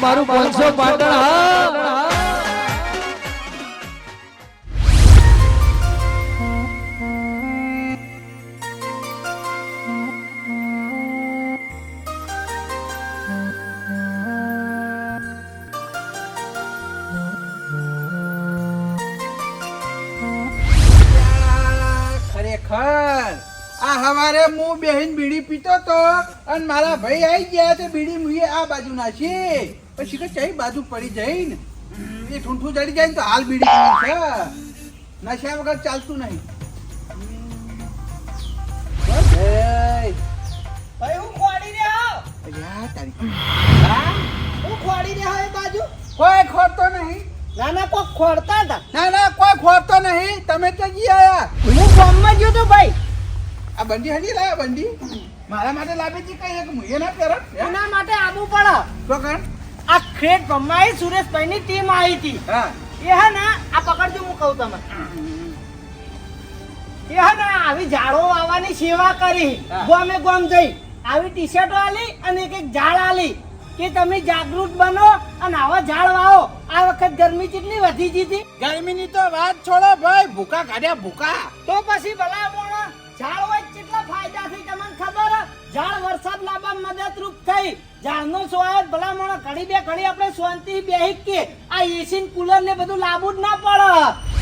મારું પાંચસો પાટણ ખરેખર. આ હવારે હું બેહીન બીડી પીતો તો અને મારા ભાઈ આવી ગયા તે બીડી મુએ આ બાજુ નાખી પછી કે કઈ બાજુ પડી જઈ ને? એ ઠૂંઠું ચડી જાય ને તો હાલ બીડી છે. નશા વગર ચાલતું નહીં. ભાઈ હું ખોડી રહ્યો અલ્યા તારી. હા? હું ખોડી રહ્યો એ બાજુ? કોઈ ખોરતો નહીં. ના ના કોઈ ખોડતા હતા. ના ના કોઈ ખોડતો નહીં. તમે તો જી આયા. હું ગામમાં ગયો તો ભાઈ. આ બંડી હજી લાયા બંડી? મારા માટે લાવી છે કઈ એક? મુએ ના કરત એના માટે આવું પડે. તો કર આ ખેડ ગમાઈ સુરેશભાઈની ટીમ આવી હતી. એ હે ને આ પકડજો હું કહું તમને. એ હે ને આવી ઝાડો વાવવાની સેવા કરી. ગોમે ગોમ જઈ. આવી ટી શર્ટો આલી અને એક એક ઝાડ આલી કે તમે જાગૃત બનો અને આવા ઝાડ વાવો. આ વખત ગરમી કેટલી વધી હતી ગરમીની તો વાત છોડો ભાઈ ભૂકા કાઢ્યા ભૂકા. તો પછી ભલા મોણા ઝાડ હોય ઝાડ વરસાદ લાવવા મદદરૂપ થઈ. ઝાડનો સ્વાદ ભલામણો મોણા ઘડી બે ઘડી આપણે શાંતિ બેહી કે આ એસી કુલર ને બધું લાવવું જ ના પડે.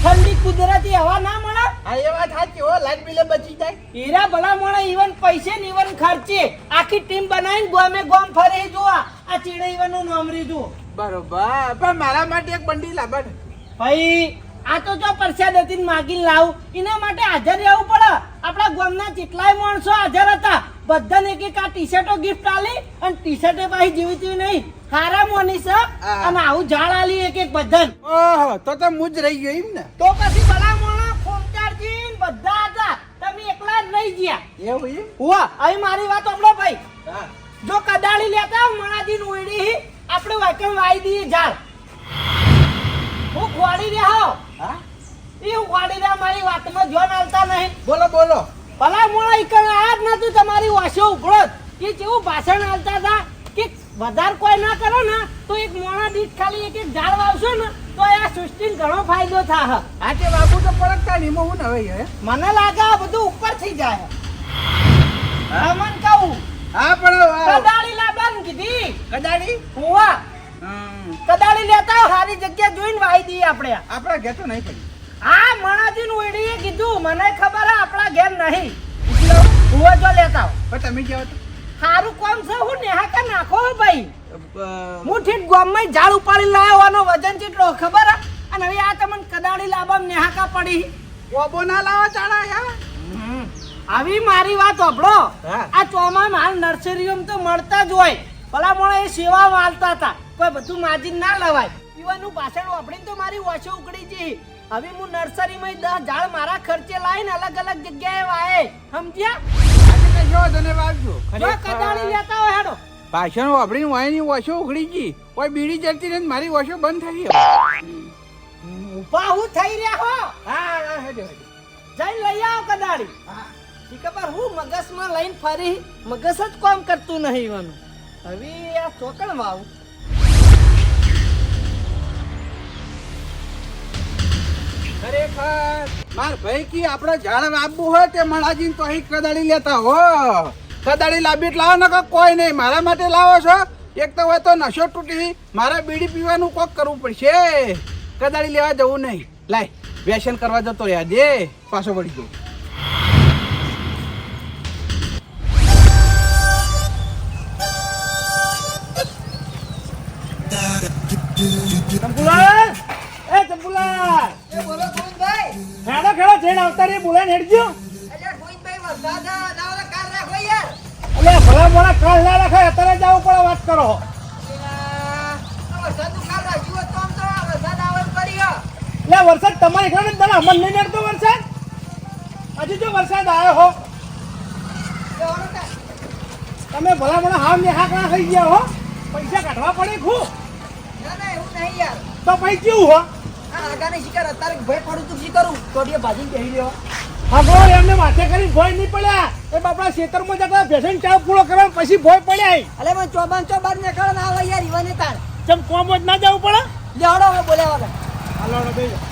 ઠંડી કુદરતી હવા ના મળે. આ એ વાત સાચી હો લાઈટ બિલે બચી જાય. હીરા ભલા મોણા ઈવન પૈસે ને ઈવન ખર્ચે. આખી ટીમ બનાવીને ગોમે ગોમ ફરે જોવા. આ ચીડે ઈવનનું નામ રીધું. બરોબર પણ મારા માટે એક બંડી લાવડ ભાઈ આ તો જો પ્રસાદ હતી માગીને લાવું. એના માટે હાજર રહેવું પડે. આપણા ગામના જેટલાય માણસો હાજર હતા. બધાને એક એક આ ટી શર્ટો ગિફ્ટ આલી અને ટી શર્ટે પાછી જેવી તેવી નહીં. હારા મોની સર અને આવું ઝાડ આલી એક એક બધાને. ઓહો તો તો મુજ રહી ગયો એમ ને. તો પછી ભલા મોણા ખોમચારજી બધા હતા. તમે એકલા જ રહી ગયા એવું એમ? હુઆ અહીં મારી વાત સાંભળો ભાઈ. હા. જો કદાળી લેતા મણાજી ઉડી આપણે વાકમ વાઈ દઈએ ઝાડ. હું ખોડી રહ્યો હા. એ હું ખોડી રહ્યા મારી વાતમાં જોન આવતા નહીં. બોલો બોલો. ભલા મોણા ઈકણ આ જ નતું તમારી વાસો ઉઘડો કે કેવું ભાષણ આલતા હતા કે વધારે કોઈ ના કરો ને તો એક મોણા દીઠ ખાલી એક એક ઝાડ વાવશો ને તો આ સૃષ્ટિને ઘણો ફાયદો થા હા તે બાબુ તો પડકતા નહીં હું ને હવે મને લાગે આ બધું ઉપર થઈ જાય. હા? મન કહું. હા પણ કદાળી લાવવાનું કીધી. કદાળી? હુવા કદાળી લેતા હારી જગ્યા જોઈને વાઈ દઈએ આપણે. આપણે ઘેતો નહીં પડી. હા મણાજી નું એડીએ કીધું મને ખબર હે આપણા ઘેર નહીં. હું. હુવા જો લેતા આવો. પણ તમે જાઓ તો સારું કોમ છે હું નેહા કે નાખો ભાઈ. હું ઠીક ગોમમાં ઝાડ ઉપાડી લાવ્યો આનો વજન કેટલો ખબર હે? અને હવે આ તમને કદાળી લાવવા નેહાકા પડી. ઓબો ના લાવો ચાણા યાર આવી મારી વાત સાંભળો આ ચોમામાં હાલ નર્સરીઓમાં તો મળતા જ હોય. ભલા મોણા એ સેવા વાળતા હતા. કોઈ બધું માજી ના લવાય. પીવાનું ભાષણ વાપરીને તો મારી ઓછો ઉકળી જઈ હવે હું નર્સરીમાં દસ ઝાડ મારા ખર્ચે લાવીને અલગ અલગ જગ્યાએ વાય સમજ્યા? જો નહીં વાગજો. જો કદાળી લેતા હોય હેડો. ભાષણ વાપરીને વાયની વોશો ઉખડી ગઈ. કોઈ બીડી જતી ને મારી વોશો બંધ થઈ ગઈ ઉપા હું થઈ રહ્યા હો. હા હેડો હેડો. જઈને લઈ આવો કદાળી. ખબર હું મગજમાં લઈને ફરી મગજ જ કામ કરતું નહીં વાનું હવે આ ચોકણ વાવું ખરેખર? માર ભાઈ કી આપણે ઝાડ વાવવું હોય તે મણાજી તો અહીં કદાળી લેતા હો. કદાળી લાંબી લાવો ને કોઈ નહીં. મારા માટે લાવો છો? એક તો હોય તો નશો તૂટી મારા બીડી પીવાનું કોક કરવું પડશે. કદાળી લેવા જવું નહીં. લાય વ્યસન કરવા જતો રહ્યા. દે પાછો વળી ગયો. ચંપુલાલ એ ચંપુલાલ એ બોલો ગોવિંદભાઈ જઈને આવતા રે બોલાને હેડજો એટલે ભલા ભલા કાલ ના રાખે અત્યારે જવું પડે વાત કરો. રાખ્યું આવે હો. એટલે વરસાદ તમારે એકલા ને અમન નહીં નડતો વરસાદ? હજી જો વરસાદ આવ્યો હો. તમે ભલા ભલા હાવ હાક ના થઈ ગયા હો. પૈસા કાઢવા પડે ખૂબ. ના ના એવું નહીં યાર. તો પછી કેવું હો? આગાની શિકાર અત્યારે ભય પડું તું શી કરું? તો ଟିକେ ભાજીને બેહી રહ્યો. હા એમને માથે કરી ભોય નહીં પડ્યા. એ બાપડા ખેતરમાં જતા ભેસણ ચાવ પૂરો કરવા પછી ભોય પડ્યા અલે મને ચોબાન ચોબાર નીકળો ના આવે યાર ઈવાને તાર. ચમ કોમ જ ના જવું પડે? લેવડો હવે બોલ્યા વગર હાલો હાલો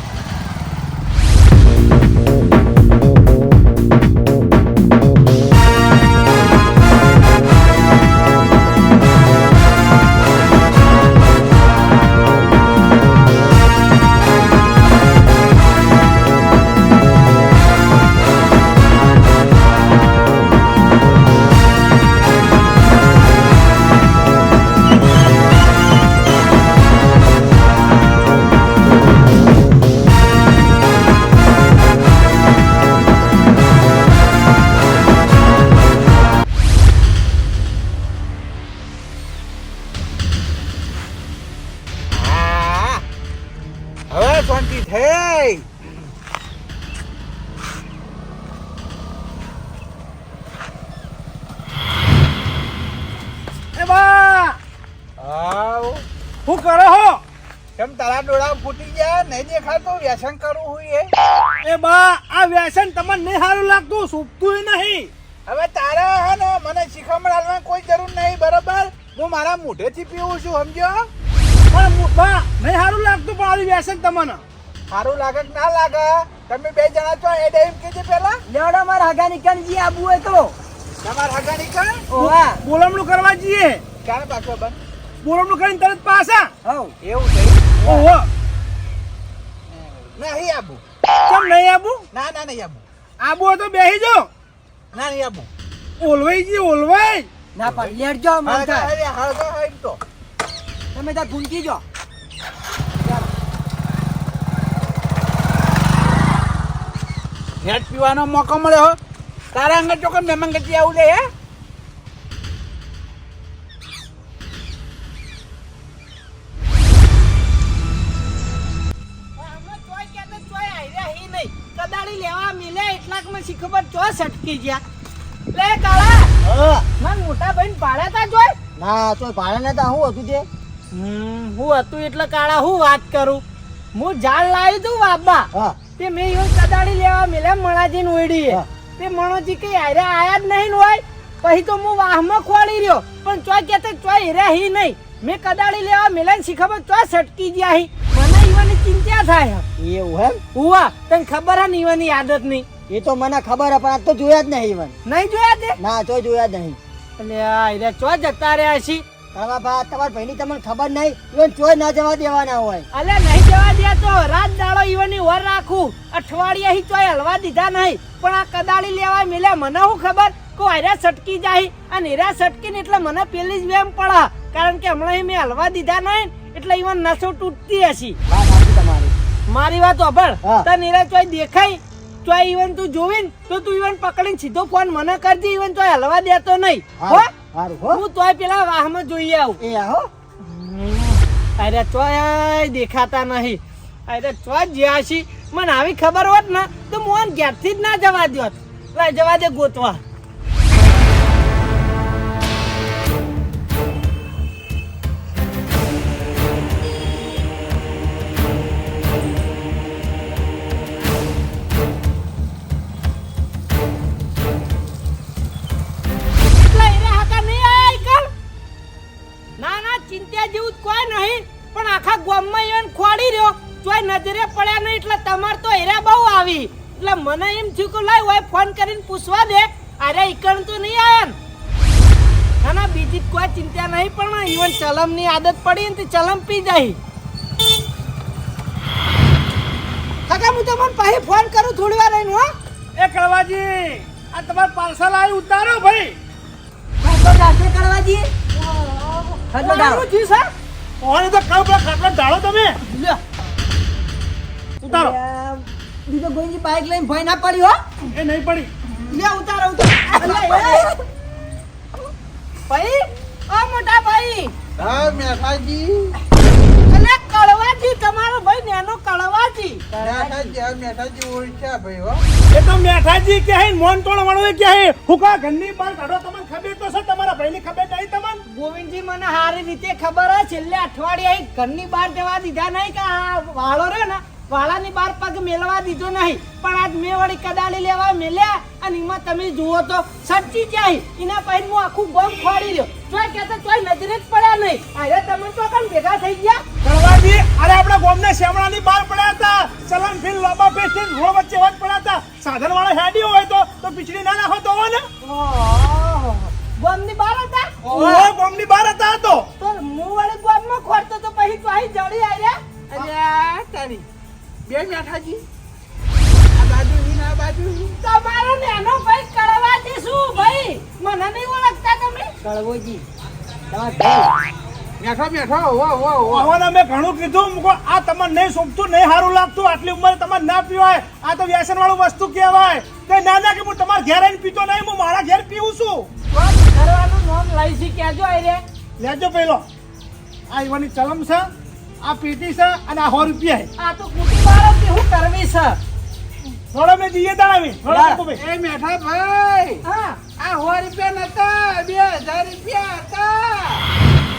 શું કરો હો? કેમ તારા ડોળા ફૂટી ગયા નહીં દેખાતું વ્યસન કરવું હોય એ. એ બા આ વ્યસન તમને નહીં સારું લાગતું સુપતું નહીં. હવે તારા હે ને મને શીખમણ આલવાની કોઈ જરૂર નહીં બરાબર? હું મારા મોઢેથી પીવું છું સમજો પણ મુ- બા નહીં સારું લાગતું પણ આવી વ્યસન તમને. સારું લાગે કે ના લાગે? તમે બે જણા છો એ ડેમ કીધી પેલા લેવડો મારા હગા નીકળ જઈએ આબુ હોય તો. તમારા હગા નીકળ ઓવા બોલમણું કરવા જઈએ. ક્યારે પાછો બંધ? બોલમણું કરીને તરત પાછા. હવ એવું છે? ઓહો. નહીં આબુ. કેમ નહીં આબુ? ના ના નહીં આબુ. આબુ તો બેહી જો ના નહીં આબુ. ઓલવાઈ જી ઓલવાઈ. ના પણ લેડજો મન હળગા થાય. હળગા હોય તો. તમે ત્યાં ભૂંકી જો નેટ પીવાનો મોકો મળ્યો તારા અંગત ચોકન મહેમાન ગતિ આવું લે હે? ચો સટકી ગયા લે કાળા. મન મોટા ભાઈને ભાડા તા જોય? ના તો ભાડા નતા. હું હતું તે? હું હતું એટલે કાળા હું વાત કરું? હું ઝાડ લાવી તું બાબા હા. તે મેં યો કદાડી લેવા મેલે મણાજી ને ઓયડી તે મણોજી કઈ આરે આયા જ નહીં હોય પછી તો હું વાહમાં ખોળી રહ્યો. પણ ચોય કે તે ચોય હેર્યા હી નહીં. મેં કદાડી લેવા મિલે ને શી ચોય સટકી ગયા હી. મને ઈવાની ચિંતા થાય એવું એમ? હુવા તને ખબર હે ને ઈવાની આદત નહીં એ તો મને ખબર હે પણ આજ તો જોયા જ નહીં મને નહીં જોયા તે ના? તો જોયા જ નહીં. એટલે આ એટલે ચો જતા રહ્યા છી? તમારા બા તમારા ભાઈની તમને ખબર નહીં? ઈવન ચોય ના જવા દેવાના હોય. અલે નહીં જવા દે તો રાત દાડો ઈવનની ઓર રાખું. અઠવાડિયા હી ચોય હલવા દીધા નહીં. પણ આ કદાળી લેવા મિલે મને શું ખબર? કો હીરા સટકી જાય. અને હીરા સટકીને એટલે મને પેલી જ વેમ પડે. કારણ કે હમણાં મેં હલવા દીધા નહીં એટલે ઈવન નસો તૂટતી હશી. તમારી. મારી વાત હોભળ. હા. તને એરા ચોય દેખાય? ચોય ઈવન તું જોવીન તો તું ઈવન પકડીને સીધો ફોન મને કરજે ઈવન તો હલવા દેતો નહીં. હો? હો. હું તોય પેલા વાહમાં જોઈ આવું. એ આવો અરે ચોય દેખાતા નહીં. અરે ચો જ્યાં છી. મને આવી ખબર હોત ને તો મોહન ઘેરથી જ ના જવા લાય જવા દે ગોતવા. તમાર તો હેરા બહુ આવી. એટલે મને એમ થયું કે લાય હોય ફોન કરીને પૂછવા દે. અરે ઈકણ તો નહીં આયા ને? ના બીજી કોઈ ચિંતા નહીં પણ ઈવન ચલમની આદત પડી ને ચલમ પી જાય. કાકા હું તમને પાછી ફોન કરું થોડી વાર રહીને હો. એ કળવાજી આ તમારું પાર્સલ આવી ઉતારો ભાઈ. ડાક્ટર થયું સર ઓને તો કહું પેલા ખાટલા ઢાળો તમે? ઉતારો. બીજો ગોઈની બાઇક લઈને ભય ના પડી હો. એ નહીં પડી. લે ઉતારો ઉતારો. ભાઈ ઓ મોટા ભાઈ. હા મેઠાજી અલે કળવાજી તમારો ભાઈ નેનો કળવાજી. મેઠાજી આ મેઠાજી ઓળખ્યા ભાઈ હો. એ તો મેઠાજી કે હે? મોન તોડ વણવે કે હે? હુકા ઘરની બહાર કાઢો તમને ખબર તો છે તમારા ભાઈની ખબર નહીં તમને? ગોવિંદજી મને સારી રીતે ખબર છે છેલ્લે અઠવાડિયે ઘરની બહાર જવા દીધા નહીં કે આ વાળો રે ને? વાળાની બાર પગ મેલવા દીધો નહીં. પણ આજ મેં વળી કદાળી લેવા મેલ્યા અને એમાં તમે જુઓ તો સચ્ચી જાય. એના પછી હું આખું બોમ્બ ખોડી લ્યો. તોય કહેતા તોય નજરે જ પડ્યા નહીં. અરે તમે તો કેમ ભેગા થઈ ગયા? કડવાજી અરે આપણા ગામના શેમણાની બહાર પડ્યા હતા. ચલણ ફીલ લોબા પેસ્ટ રોડ વચ્ચે વાત પડ્યા હતા. સાધન વાળો હેડી હોય તો તો પીછડી ના નાખો તો ને. ઓહો. બાર હતા? ઓ ગામની બાર હતા તો. તો હું વળી ગમમાં ખોરતો તો પછી અહીં જડી આવ્યા અરે તારી. બે મેઠાજી આ બાજુ હીન, આ બાજુ. તમારો નેનો ભાઈ કળવાજી શું ભાઈ. મને નહીં ઓળખતા તમે. કળવોજી બેઠો બેઠો. વો વો વો હવે અમે ઘણું કીધું. મૂકો આ તમને નહીં શોભતું નહીં સારું લાગતું. આટલી ઉંમરે તમારે ના પીવાય. આ તો વ્યસન વાળું વસ્તુ કહેવાય. તે ના ના કે હું તમારા ઘેર આવીને પીતો નહીં હું મારા ઘેર પીવું છું. કરવાનું નામ લઈ છે કેજો આઈ રે લેજો પેલો. આ ઈવાની ચલમ છે. આ પીટી છે અને આ સો રૂપિયા આ તો કુટી મારો કે હું કરવી છે? થોડો મેં દીએ તા થોડો એ મેઠા ભાઈ. હા. આ સો રૂપિયા નતા બે હજાર રૂપિયા હતા.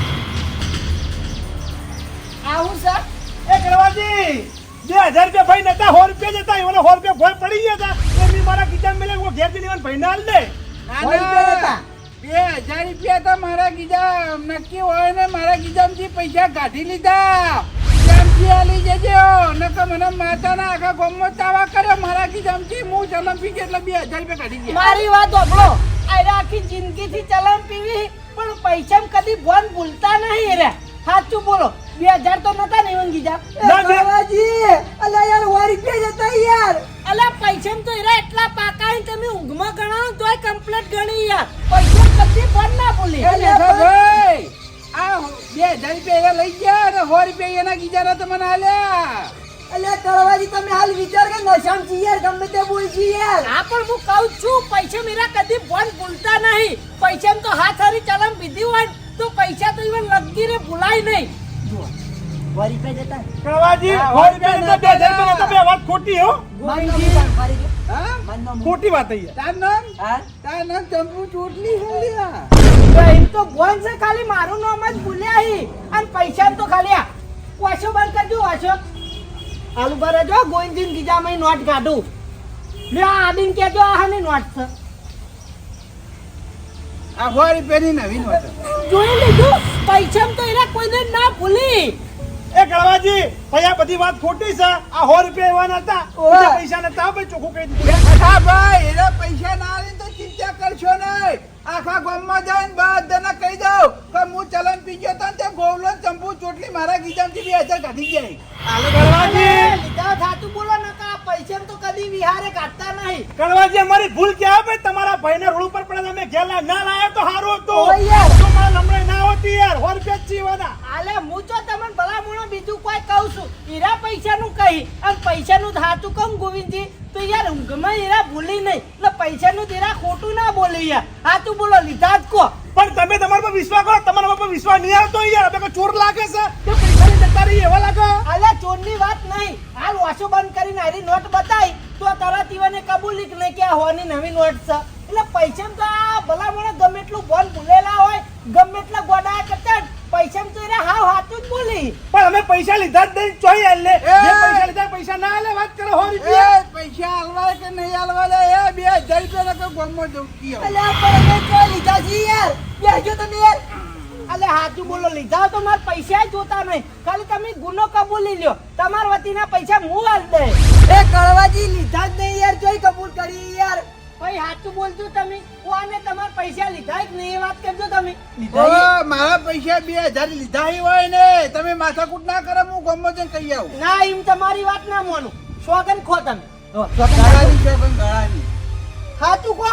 આવું સર એ કરવાજી બે હજાર રૂપિયા ભાઈ નતા સો રૂપિયા જતા એમને સો રૂપિયા ભોય પડી ગયા હતા. એ મારા કિચન મેલે હું ઘેર જઈને ભાઈ ના દે. ના, ના. બે હજાર રૂપિયા તો મારા ગીજા, નક્કી હોય ને મારા ગીજામાંથી પૈસા કાઢી લીધા. ગીજામાંથી આલી જજો નકર મને માતાના આખા ગામમાં તાવા કર્યો મારા ગીજામથી. હું જન્મ પી ગયો એટલે બે હજાર રૂપિયા કાઢી ગયા. મારી વાત સાંભળો આખી જિંદગીથી ચલમ પીવી, પણ પૈસા કદી ભોન ભૂલતા નહીં રે. સાચું બોલો. બે હજાર તો નતા ને વંગી જા બાબાજી ના. અલ્યા યાર વારી રૂપિયા જતા યાર. અલા પૈસા તો એરા એટલા પાકા હે તમે ઊંઘમાં ગણાવ તોય કમ્પ્લીટ ગણી યાર. પૈસા કદી ફોન ના ભૂલી અલે ભાઈ આ બે હજાર રૂપિયા એના લઈ ગયા અને સો રૂપિયા એના ગીજાના તો મને આલ્યા. અલ્યા કળવાજી તમે હાલ વિચાર કે નશામ છી યાર ગમે તે બોલજી યાર. હા પણ હું કહું છું પૈસા મેરા કદી ફોન ભૂલતા નહીં. પૈસા તો હાથ હારી ચલમ બીધી હોય તો પૈસા તો ઈવન લગી રે ભૂલાય નહીં. સો રૂપિયા જતા કરવાજી હા, સો રૂપિયા નતા બે હજાર રૂપિયા બે વાત ખોટી હો. માનનો મુકામ ફરી ગયો. હા? માનનો મુકામ. ખોટી વાત અહીંયા. તાર નામ? તાર નામ ચંપુ ચોટલી છે એમ તો ભોન છે ખાલી મારું નામ જ ભૂલ્યા હી. અને પૈસા તો ખાલી વાસો બંધ કરજો વાસો આલુ ભરે જો ગોવિંદજી ગીજામાં નોટ કાઢું. લે આદિન કેજો આ હાની નોટ છે. આ સો રૂપિયાની નવીન નોટ જોઈ લીધું. પૈસા તો એરા કોઈને ના ભૂલી. એ કળવાજી ભાઈ આ બધી વાત ખોટી છે. આ સો રૂપિયા એવા નતા ઓવે. બીજા પૈસા નતા ભાઈ ચોખ્ખું કહી દીધું. ભાઈ એના પૈસા ના આવે તો ચિંતા કરશો નહીં. આખા ગામમાં જઈને બધાને કહી દઉં કે હું ચલન પી ગયો તને તે ગોવલો ને ચંપુ ચોટલી મારા ગીજામથી બે હજાર કાઢી જાય હાલો કળવાજી લીધા થાતું બોલો ન કા પૈસા તો કદી વિહારે કાઢતા નહીં. કળવાજી અમારી ભૂલ ક્યાં ભાઈ તમારા ભાઈના રોડ ઉપર પડે અમે ગેલા ના લાયા તો સારું હતું. યાર. તો મારા લમડે ના હોતી યાર હોર જ જીવાના. આલે હું તો તમને ભલામણો બીજું કોઈ કહું છું. હીરા પૈસાનું કહી અને પૈસાનું થાતું કમ ગોવિંદજી તો યાર ઊંઘમાં હીરા ભૂલી નહીં. એટલે પૈસાનું હીરા ખોટું ના બોલી યાર. તું બોલો લીધા જ કો. પણ તમે તમારા પર વિશ્વાસ કરો તમારા પર વિશ્વાસ નહીં આવતો યાર. અમે ચોર લાગે છે? કે પૈસાની જતા રહી એવા લાગે? આલે ચોરની વાત નહીં. હાલ વાસો બંધ કરીને આરી નોટ બતાવી તો તારા ઈવને કબૂલી કે નહીં કે આ હોની નવી નોટ છે. એટલે પૈસા તો આ ભલામણો ગમે એટલું ફોન ભૂલેલા હોય ગમે એટલા ગોડા કરતા પૈસા તો એને હાવ હાથું જ બોલી. પણ અમે પૈસા લીધા જ નહીં ચોઈ આલે. જે પૈસા લીધા પૈસા ના આલે વાત કરો સો રૂપિયા. પૈસા આલવા કે નહીં આલવા લે? એ બે હજાર રૂપિયા નકર ગામમાં જવું કીયો. અલ્યા પણ અમે ચોઈ લીધા છી યાર. બેસજો તમે યાર. અલે હાજુ બોલો લીધા તો મારા પૈસા જોતા નહીં. ખાલી તમે ગુનો કબૂલી લ્યો. તમારા વતીના પૈસા હું આલ દે. એ કળવાજી લીધા જ નહીં યાર જોઈ કબૂલ કરી યાર. ભાઈ હાચું બોલજો તમે. કોને તમારા પૈસા લીધા કે નહીં એ વાત કરજો તમે. મારા પૈસા બે હજાર લીધા હોય ને તમે માથાકૂટ ના કરો હું ગામમાં જઈને કહી આવું. ના એમ તમારી વાત ના માનું. સોગન ખો તમે. ગાળાની હાચું કો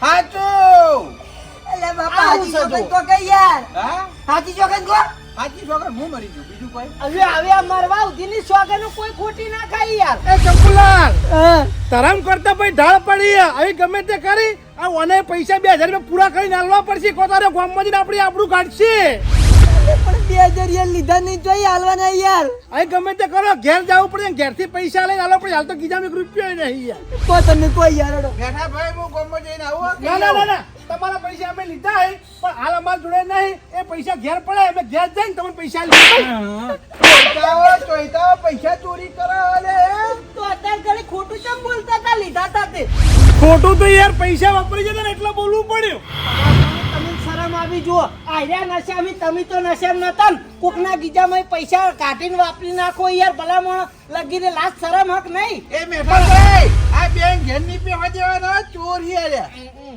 હાચું અલ્યા બાપા આવું હાજી તો કઈ યાર? હા? હાજી ચોકન કો હાચી ચોકન હું મરી ગયો. બીજું કોઈ? હવે હવે આ મરવા ઉધીની સોગન કોઈ ખોટી ના ખાઈ યાર. એ ચંપુલાલ! તરમ કરતા ભાઈ ઢાળ પડી હવે ગમે તે કરી આ ઓને પૈસા બે હજાર રૂપિયા પૂરા કરીને આલવા પડશે. કોતારે તારે ગામમાં જઈને આપણી આપણું કાઢશે. પણ બે હજાર યાર લીધા નહીં જોઈ હાલવાના યાર. હવે ગમે તે કરો ઘેર જવું પડે ઘેરથી પૈસા લઈને આલવા પડે. હાલ તો ગીજામાં એક રૂપિયો નહીં યાર. કો તમે કોઈ યાર બેઠા ભાઈ હું ગામમાં જઈને આવું. ના ના ના ના. તમારા પૈસા અમે લીધા હે પણ હાલ અમારા જોડે નહીં. એ પૈસા ઘેર પડે અમે ઘેર જઈને તમને પૈસા લીધા ચોઈતાઓ પૈસા ચોરી કરે અને તો અત્યારે ઘડી ખોટું કેમ બોલતા હતા? લીધા હતા તે. ખોટું તો યાર પૈસા વાપરી જતા ને એટલે બોલવું પડ્યું. તમે શરમ આવી જુઓ. આર્યા નશામી તમે તો નશા નતા ને. કોકના ગીજામાં પૈસા કાઢીને વાપરી નાખો યાર ભલામણ. લગીને લાસ્ટ શરમ હક નહીં. એ મેઠા ભાઈ આ બેન ઘેરની પેવા દેવાના ચોરી આલ્યા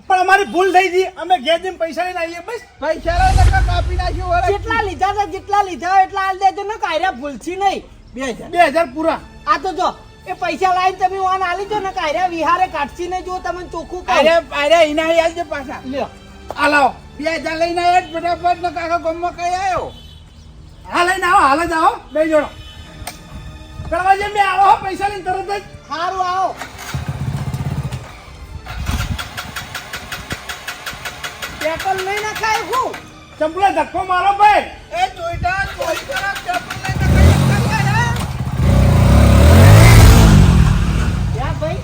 પણ અમારી ભૂલ થઈ ગઈ. અમે ઘેર જઈને પૈસા લઈને આવીએ બસ. પૈસા લઈને નકા કાપી નાખ્યો વરસ જેટલા લીધા હતા જેટલા લીધા હોય એટલા આલ દેજો ને કાયરા ભૂલથી નહીં. બે હજાર. બે હજાર પૂરા. આ તો જો એ પૈસા લાવીને તમે વાન આલી દો ને કાયરા વિહારે કાઢશી ને જો તમે ચોખ્ખું કાયરા અરે એના યાદ છે પાછા. લ્યો. આ બે હજાર લઈને આવ્યા જ ફટાફટ ને કાકા ગમમાં કઈ આવ્યો હા લઈને આવો હાલ જ આવો. બે જોડો. કરવા જેમ બે આવો પૈસા લઈને તરત જ. સારું આવો. પેટ્રોલ નહીં નખાય હું? ચંપલે ધક્કો મારો ભાઈ. એ જોઈતા ચોરી કરો ચંપલ લઈને કઈ કરવા યા ભાઈ?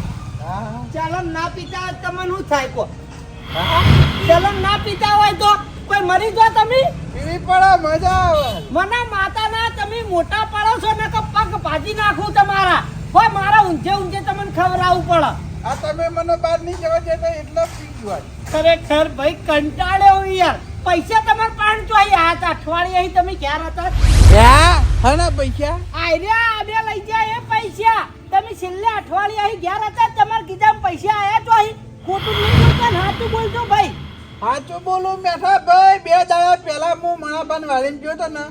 ચાલો ના પીતા તમને શું થાય કો ચાલો ના પીતા હોય તો કોઈ મરી જો તમે? પીવી પડે મજા આવે. મને માતાના તમે મોટા પડો છો ને કે પગ ભાજી નાખું તમારા. હોય મારા ઊંચે ઊંચે તમને ખવડાવવું પડે. આ તમે મને બહાર નહીં જવા દેતા એટલો પી જવા ખરેખર ભાઈ કંટાળ્યો હું યાર. પૈસા તમારે તો અહીં હાથ અઠવાડિયે અહીં તમે ક્યાં હતા હે હના પૈસા? આર્યા આને લઈ જાય એ પૈસા. તમે છેલ્લે અઠવાડિયે અહીં ગયા હતા તમારે કીધા પૈસા આયા તો અહીં. ખોટું નહીં બોલતા હાચું બોલજો ભાઈ. સાચું બોલું મેઠા ભાઈ બે દાડા પહેલા હું મણાબાન વાળીને જોયો તો ને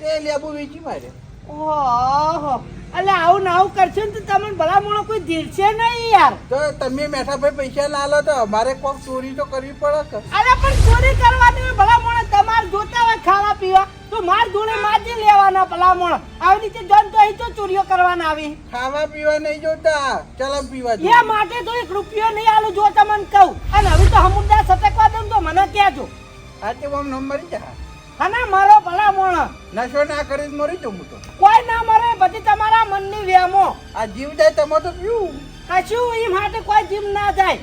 તે લેબુ વેચી માર્યો. ઓહો. એટલે આવું ના આવું કરશો ને તો તમને ભલામણો કોઈ ધીરશે નહીં યાર. તો તમે મેઠા ભાઈ પૈસા ના લો તો અમારે કોક ચોરી તો કરવી પડે કે? અરે પણ ચોરી કરવાની હોય ભલામણો તમારે જોતા હોય ખાવા પીવા તો માર જોડે માજી લેવાના ભલામણો આવી રીતે જન તો અહીં તો ચોરીઓ કરવાના આવી. ખાવા પીવા નહીં જોતા. ચલમ પીવા એ માટે તો એક રૂપિયો નહીં આલું જો તમને કહું. અને હવે તો હમુદા સટકવા દઉં તો મને કહેજો. આજે બમ નંબર જા અને મારો ભલામણ નશો ના કરી મરી જવું હું તો. કોઈ ના મરે બધી તમારા મનની વ્યામો. આ જીવ જાય તમે તો પીવું કશું એ માટે કોઈ જીમ ના જાય.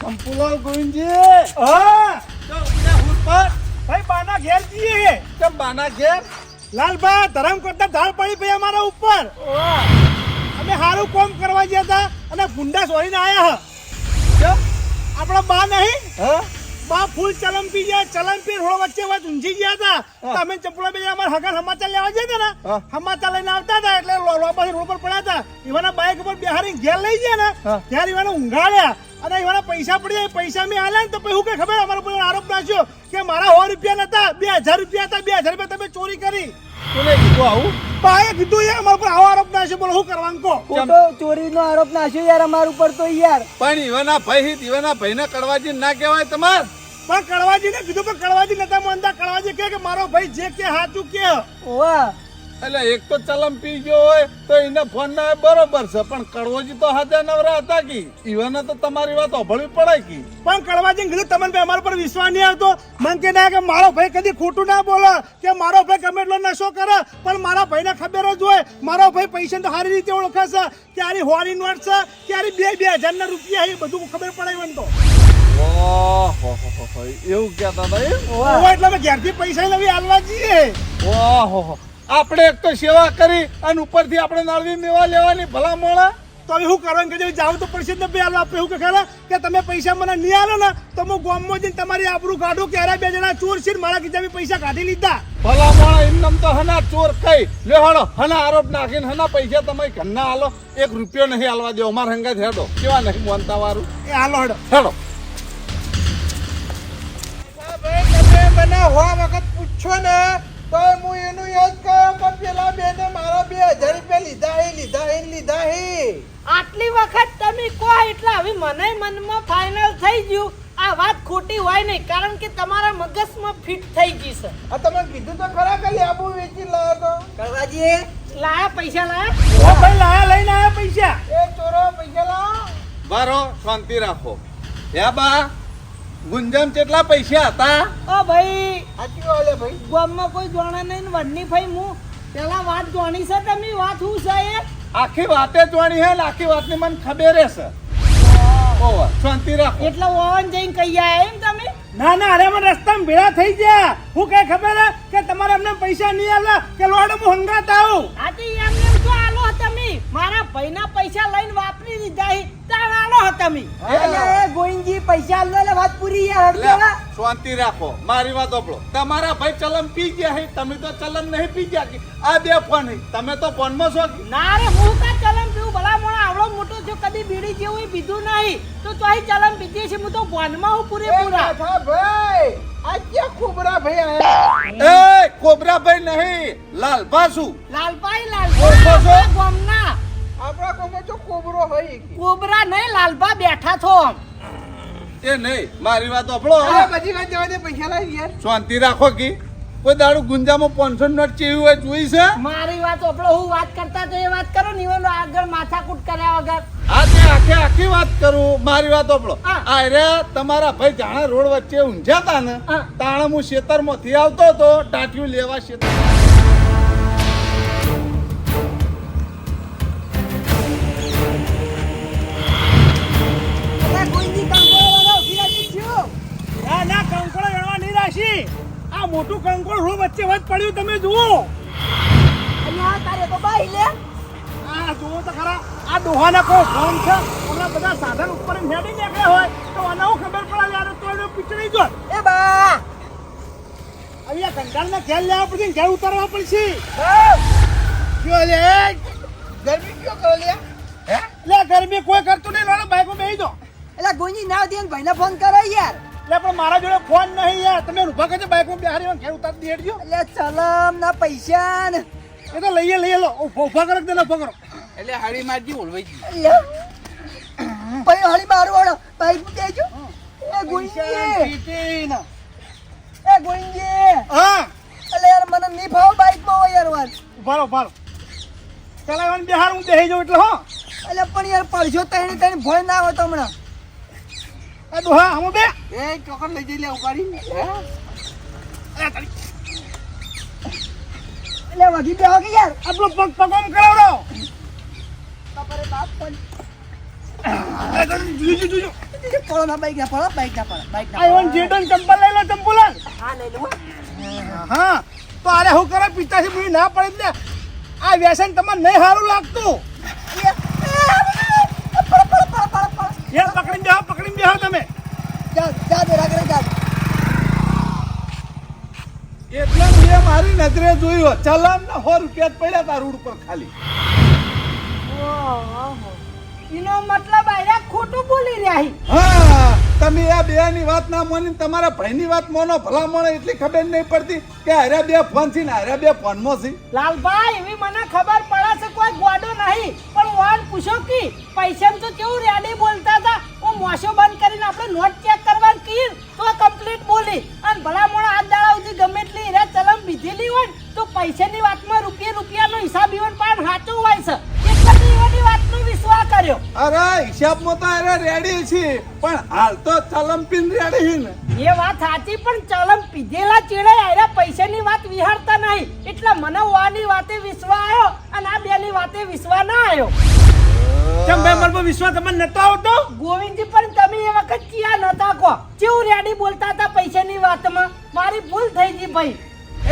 સંપુલાલ ગોવિંદજી. હા. ભાઈ બાના ઘેર જઈએ. કેમ બાના ઘેર? લાલબા ધરમ કરતા ધાર પડી ભાઈ અમારા ઉપર. અમે સારું કોમ કરવા ગયા હતા અને ગુંડા સોરીને આયા હ. આપણા બા નહીં? હા બા ફૂલ ચલમ પી ગયા ચલમ પી રોડ વચ્ચે વાત ઊંઝી ગયા હતા. તમે ચપલા બે અમારા હગર સમાચાર લેવા જાય હતા ને. સમાચાર લઈને આવતા હતા એટલે લો- લો રોડ પર પડ્યા હતા. ઈવાના બાઈક ઉપર બિહારી ઘેર લઈ ગયા ને ત્યારે ઈવાને ઊંઘાડ્યા. અને ઈવાના પૈસા પડી જાય. પૈસા મેં આલ્યા ને તો પછી હું કઈ ખબર અમારા ઉપર આરોપ નાખ્યો કે મારા સો રૂપિયા નતા બે હજાર રૂપિયા હતા. બે હજાર રૂપિયા તમે ચોરી કરી. કોને કીધું આવું? બાએ કીધું એ અમારા ઉપર આવો આરોપ નાખ્યો. બોલો શું કરવાનું કહો? ખોટો ચોરીનો આરોપ છે યાર અમારા ઉપર તો યાર. પણ ઈવાના ભાઈ ઈવાના ભાઈને કડવાજી ના કહેવાય તમાર. પણ કડવાજીને કીધું પણ કડવાજી નતા માનતા. કડવાજી કહે કે મારો ભાઈ જે કે હાચું કે. ઓવા. એટલે એક તો ચલમ પી ગયો હોય તો એને ફોન ના બરોબર છે પણ કડવોજી તો હાજર નવરા હતા કી? ઈવાને તો તમારી વાત અભળવી પડે કી? પણ કડવાજી કીધું તમને ભાઈ અમારા પર વિશ્વાસ નહીં આવતો. મન કે ના કે મારો ભાઈ કદી ખોટું ના બોલે કે મારો ભાઈ ગમે એટલો નશો કરે પણ મારા ભાઈને ખબર જ હોય મારો ભાઈ પૈસા તો સારી રીતે ઓળખે છે ક્યારે હોરી નોટ છે ક્યારે બે બે હજાર ના રૂપિયા એ બધું ખબર પડે એમ તો. ઓહો એવું કહેતા હતા? એટલે અમે ઘેરથી પૈસા નવી આવવા જઈએ ઓહો આપણે એક તો સેવા કરી અને ઉપરથી આપણે નાળવી મેવા લેવાની ભલા મોણા તો હવે શું કરવાનું કે જાવ તો પડશે ને બે આપણે એવું કે ખરા કે તમે પૈસા મને નહીં આલો ને તો હું ગામમાં જઈને તમારી આબરૂ કાઢું કે અરે બે જણા ચોર છે મારા મારા ખીચામાં પૈસા કાઢી લીધા. ભલા મોણા એમનેમ તો હના ચોર કઈ. લે હળો હના આરોપ નાખીને હના પૈસા તમે ઘરના આલો. એક રૂપિયો નહીં આલવા દો અમારા હંગાત હેડો. કેવા નહીં મોનતા વાળું એ હાલો હડો. હેડો. તમે મને હો વખત પૂછો ને તો હું એનું યાદ કર્યો કે પેલા બેને મારા બે હજાર રૂપિયા લીધા હે લીધા હે લીધા હે. આટલી વખત તમે કહો એટલે હવે મને મનમાં ફાઇનલ થઈ ગયું. આ વાત ખોટી હોય નહીં કારણ કે તમારા મગજમાં ફિટ થઈ ગઈ છે. આ તમે કીધું તો ખરા કે લેબુ વેચી લાવો તો? કરવાજી લાયા પૈસા લાયા? ઓ ભાઈ લાયા લઈને આયા પૈસા. એ ચોરો પૈસા લાવો. બારો શાંતિ રાખો. યા બા ગુંજમ કેટલા પૈસા હતા? ઓ ભાઈ સાચી વાલે ભાઈ. ગામમાં કોઈ જોણા નહીં વડની ભાઈ હું પેલા વાત જોણી છે તમે વાત હું છે એ? આખી વાતે જોણી હે આખી વાતની મને ખબર છે ઓવર શાંતિ રાખો. એટલે ઓવન જઈને કહી આયા એમ તમે? ના ના અરે મને રસ્તામાં ભેળા થઈ ગયા. હું કઈ ખબર હે કે તમારે અમને પૈસા નહીં આવ્યા કે લોડ હું હંગાત આવું? આથી એમને મારા ભાઈના પૈસા લઈને વાપરી દીધા હી. તાર આલો તમે. મી એ ગોવિંદજી પૈસા લે લે વાત પૂરી યાર લે, હડજો શાંતિ રાખો. મારી વાત ઓપળો તમારા ભાઈ ચલમ પી ગયા હે? તમે તો ચલમ નહીં પી ગયા આ બે ફોન હે. તમે તો ફોનમાં છો કે? ના રે હું કા ચલમ પીવું? ભલા આવડો મોટો જો કદી બીડી જેવું પીધું નહીં. તો તો અહીં ચાલમ પીધી છે હું તો વનમાં હું પૂરેપૂરા. હા ભાઈ આ ક્યાં ખુબરા ભાઈ આયા? એ કોબરાભાઈ નહીં લાલપા શું લાલપા? લાલભા ગોમના. આપણા કોમે તો કોબરો હોય કોબરા નહીં લાલપા બેઠા છો આમ. એ નહીં મારી વાત આપણો અરે બધી વાત જવા દે પૈસા લાવી યાર. શાંતિ રાખો કી. કોઈ દારૂ ગુંજામાં પાંચસો નોટ ચેવી હોય જોઈ છે? મારી વાત ઓપડો હું વાત કરતા તો એ વાત કરો ને આગળ માથાકૂટ કર્યા વગર. આ તે આખે આખી વાત કરું મારી વાત ઓપડો આ રે તમારા ભાઈ જાણે રોડ વચ્ચે ઊંઝાતા તા ને તાણે હું ખેતરમાંથી આવતો તો ટાટિયું લેવા શેતર ના ના કંકોળો ગણવા નહીં રાશી આ મોટું કંકોળ હું વચ્ચે વચ પડ્યું તમે જુઓ. અલ્યા તારે તો બાઈ લે. આ જુઓ તો ખરા આ ડોહાના કોઈ ફોન છે? હમણાં બધા સાધન ઉપર હેડી નીકળ્યા હોય તો આને હું ખબર પડે યાર તો એને પીચડી જો એ બા. અહીંયા કંટાળને ઘેર લેવા પડશે ને ઘેર ઉતારવા પડશે. કયો લે? ગરમી કયો કરો લે? હે લે ગરમી કોઈ કરતું નહીં લોડો બાઈકમાં બેસી દો એટલે ગુંજી ના દે ને ભાઈને ફોન કરો યાર. લે પણ મારા જોડે ફોન નહીં યાર. તમે ઊભા કરજો બાઈકમાં બેહારી ઘેર ઉતારી દેડજો અલ્યા ચલમ ના પૈસા ને એ તો લઈએ લઈએ લો. ઊભા કરો દે ઊભા કરો. એટલે હાડી મારજી ઓળવાઈ ગઈ ભાઈ હળી મારું વાળો બાઈકમાં દેજો એ ગોવિંદજી એ ગોવિંદજી હા. એટલે યાર મને નહીં ભાવ બાઈકમાં યાર વાત. ઊભા રહો ઊભા રહો. ચલાવવાનું બેહાર હું જાઉં એટલે હો. એટલે પણ યાર પડશો તઈને તઈને ભય ના હોય તો હમણાં. એ ડોહા હમો બે. એ ચોકર લઈ જઈ લે ઉપાડી. અલે વગી બેહો કે યાર આપણો પગ પગમ કરાવડો. બાપરે બાપ પણ. ના પડો આ વ્યસન તમારે નહીં સારું લાગતું. એ પકડીને બેહો પકડીને બેહો તમે. એટલે મેં મારી નજરે જોયું ચલણ ને સો રૂપિયા પડ્યા તા રોડ પર ખાલી. એનો મતલબ આયા ખોટું બોલી રહ્યા હી. હા તમે આ બે ની વાત ના માની તમારા ભાઈ ની વાત મોનો ભલા માણો એટલી ખબર નહીં પડતી કે હારે બે ફોન છે ને હારે બે ફોન મો છે. લાલભાઈ એવી મને ખબર પડે છે કોઈ ગોડો નહીં. પણ વાન પૂછો કી પૈસા તો કેવું રેડી બોલતા હતા? હું મોશો બંધ કરીને આપણે નોટ ચેક કરવા કી તો કમ્પ્લીટ બોલી. અને ભલા મોણા હાથ દાડા સુધી ગમે એટલી હીરા ચલમ બીધેલી હોય તો પૈસાની વાતમાં રૂપિયા રૂપિયાનો હિસાબ ઇવન પણ સાચો હોય છે. ઈવનની વાતનો વિશ્વાસ કર્યો. અરે હિસાબમાં તો અરે રેડી છે. પણ હાલ તો ચલમ પીન રેડી ને. એ વાત સાચી પણ ચલમ પીધેલા ચીડે આયરા પૈસાની વાત વિહારતા નહીં. એટલે મને વાની વાતે વિશ્વાસ આવ્યો અને આ બેની વાતે વિશ્વાસ ના આવ્યો કેમ ભાઈ મારો પર વિશ્વાસ તમને નતો આવતો? ગોવિંદજી પણ તમે એ વખત ચિયા નતા કો. કેવું રેડી બોલતા હતા પૈસાની વાતમાં? મારી ભૂલ થઈ ગઈ ભાઈ.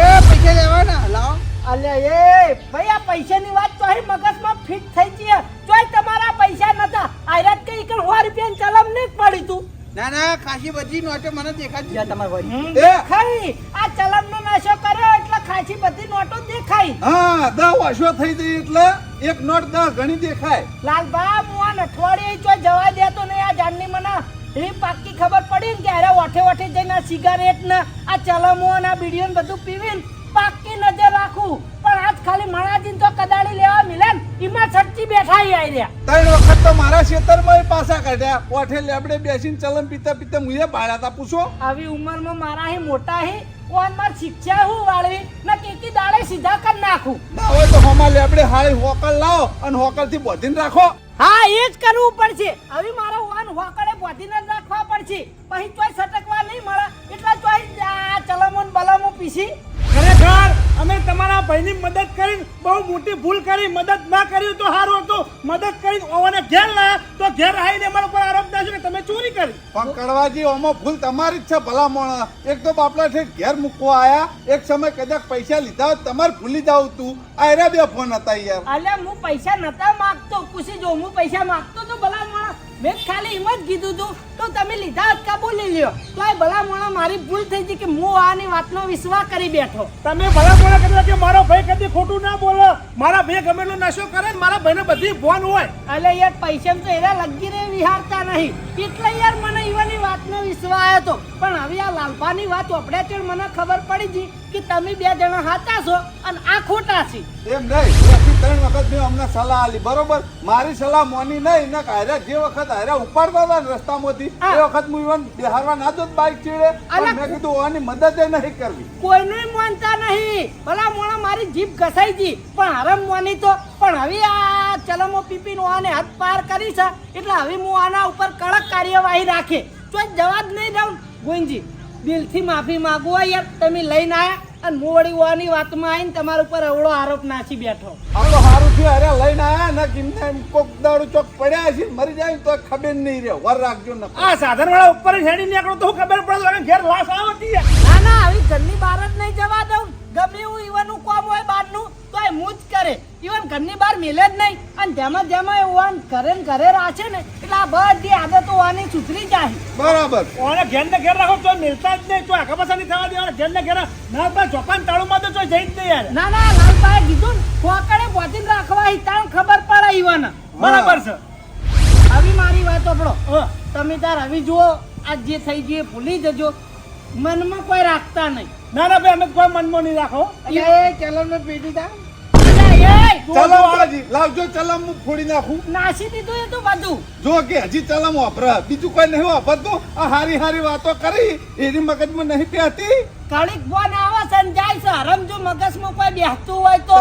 એ પૈસા લેવાના લાવો. અલ્યા એ ભાઈ આ પૈસાની વાત તો અહીં મગજમાં ફિટ થઈ ગઈ તોય તમારા પૈસા નતા. આયરાત કે કે સો રૂપિયા ચલમ ને પડી તું. ના ના ખાસી બધી નોટો મને દેખાતી જા તમાર વળી. એ. દેખાઈ આ ચલમ નો નશો કર્યો એટલે ખાસી બધી નોટો દેખાઈ હા દહ વર્ષો થઈ ગઈ એટલે એક નોટ દહ ઘણી દેખાય. લાલબા હું આ અઠવાડિયે જો જવા દેતો નહીં આ જાનની મને. એ પાકી ખબર પડી ને કે અરે ઓઠે ઓઠે જઈને સિગારેટ ને આ ચલમો ને આ બીડીઓ ને બધું પીવીને પાકી નજર રાખું પણ આજ ખાલી મણાજીને તો કદાળી લેવા મિલે ને છટકી બેઠા આઈ રહ્યા. ત્રણ વખત તો મારા ખેતરમાં પાસા કાઢ્યા. ઓઠે લેબડે બેસીને ચલમ પીતા પીતા મુએ બાળ્યા તા પૂછો. આવી ઉંમરમાં મારા હે મોટા હે ઓન માર શિક્ષા હું વાળવી? ને કેકી દાડે સીધા કર નાખું. ના હોય તો હોમાં લેબડે હાળી હોકલ લાવો અને હોકલથી બોધીને રાખો. હા એ જ કરવું પડશે. હવે મારો વાન હોકડે બોધીને જ રાખવા પડશે. પછી તોય સટકવા નહીં મળે. એટલા આ ચલમો ને બલમો પીસી. ખરેખર અમે તમારા ભાઈની મદદ કરીને બહુ મોટી ભૂલ કરી મદદ ના કરી તો સારું હતું. મદદ કરીને ઓવાને ઘેર લાયા તો ઘેર આવીને અમારા પર આરોપ છે કે તમે ચોરી કરી. પણ કડવાજી ઓમાં ભૂલ તમારી જ છે ભલા મોણા એક તો બાપલા છે ઘેર મૂકવા આયા એક સમય કદાચ પૈસા લીધા હોય તમારે ભૂલી જાવ તું. આ એરા બે ફોન હતા યાર. અલ્યા હું પૈસા નતા માંગતો. પૂછી જો હું પૈસા માંગતો તો ભલા મેં ખાલી એમ જ કીધું તું તો તમે લીધા જ કા બોલી લ્યો. તો એ ભલા મારી ભૂલ થઈ ગઈ કે હું આની વાતનો વિશ્વાસ કરી બેઠો. તમે ભલા ભલા કરી કે મારો ભાઈ કદી ખોટું ના બોલો. મારા ભાઈ ગમે એટલો નશો કરે મારા ભાઈને બધી ફોન હોય. એટલે યાર પૈસા તો એના લગી રે વિહારતા નહીં. એટલે યાર મને ઈવાની વાતનો વિશ્વાસ આવ્યો હતો. પણ હવે આ લાલપાની વાત આપણે ચડ મને ખબર પડી ગઈ કે તમે બે જણા સાચા છો અને આ ખોટા છે. એમ નહીં. પછી ત્રણ વખત મેં અમને સલાહ આલી બરોબર? મારી સલાહ મોની નહીં. ને કાયરા જે વખત આયરા ઉપાડતા હતા ને રસ્તામાંથી. એ વખત હું ઈવન બિહારવા ના જોત બાઇક ચીડે. અને મેં કીધું ઓની મદદ નહીં કરવી. કોઈનું માનતા નહીં. ભલા મોણા મારી જીભ ઘસાઈ ગઈ. પણ હરમ મોની તો પણ હવે આ ચલમો પીપીનો આને હાથ પાર કરી છે. એટલે હવે હું આના ઉપર કડક કાર્યવાહી રાખે. તો જવાબ નહીં દઉં ગોવિંદજી દિલથી માફી માગું હોય યાર તમે લઈને આવ્યા અને હું વળી ઓની વાતમાં આવીને તમારા ઉપર અવળો આરોપ નાખી બેઠો. આપણો સારું થયું અરે લઈને આવ્યા ને કિમને કોક દાડું ચોક પડ્યા છે મરી જાય તો ખબર નહીં રહે વર રાખજો ને આ સાધન વાળા ઉપર હેડી નીકળો તો ખબર પડે ઘેર લાશ આવતી યાર. ના ના હવે ઘરની બહાર જ નહીં જવા દઉં. ગમે એવું ઈવનનું કોમ હોય બહારનું તો એ હું કરે. ઇવન ઘરની બહાર મિલે જ નહીં. અને જેમાં જેમાં એવું આમ ઘરે ને ઘરે રાખે ને એટલે આ બધી આદતો આની સુધરી જાય. બરાબર. ઓને ઘેર ને ઘેર રાખો તો મિલતા જ નહીં. તો આખા પાછા નહીં થવા દેવાના ઘેર ને ઘેર ના બસ ચોપાન તાળુમાં તો જઈ જ નહીં યાર. ના ના લાલભાઈ કીધું ને ખોકડે પહોંચીને રાખવા હિતાણ ખબર પડે ઈવન. બરાબર છે. આવી મારી વાત આપણો. તમે તાર આવી જુઓ આ જે થઈ ગયું એ ભૂલી જજો. મનમાં કોઈ રાખતા નહીં. ના ના ભાઈ અમે કોઈ મનમાં નહીં રાખો. એ ચલણનો પેટી તા ચલમ લાવજો ચલમ હું ફોડી નાખું. નાસી દીધું એ તો બધું. જો કે હજી ચલમ વાપરા. બીજું કોઈ નહીં વાપરતું. આ હારી હારી વાતો કરી. એની મગજમાં નહીં પહેતી કળીક ફોન આવે છે ને જાય છે. હરમ જો મગજમાં કોઈ બેસતું હોય તો.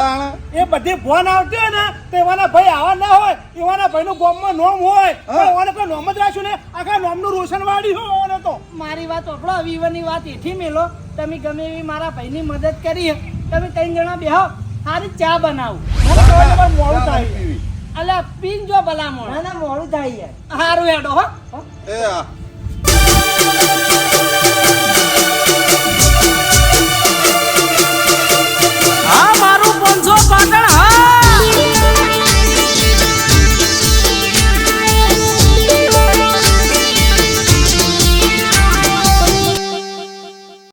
એ બધી ફોન આવતી હોય ને તો એવાના ભાઈ આવા ના હોય. એવાના ભાઈનું ગોમમાં નોમ હોય. એવાને કોઈ નોમ જ રાખ્યું ને આખા નોમનું રોશન વાળી હોય ઓને તો. મારી વાત ઓપડો વિવરની વાત એથી મેલો. તમે ગમે એવી મારા ભાઈની મદદ કરી. તમે ત્રણ જણા બેહો. સારી ચા બનાવું. મને ખબર છે પણ મોડું થાય. અલ્યા પીન જો ભલામણ ના ના મોડું થાય યાર. સારું હેડો હો. એ આ.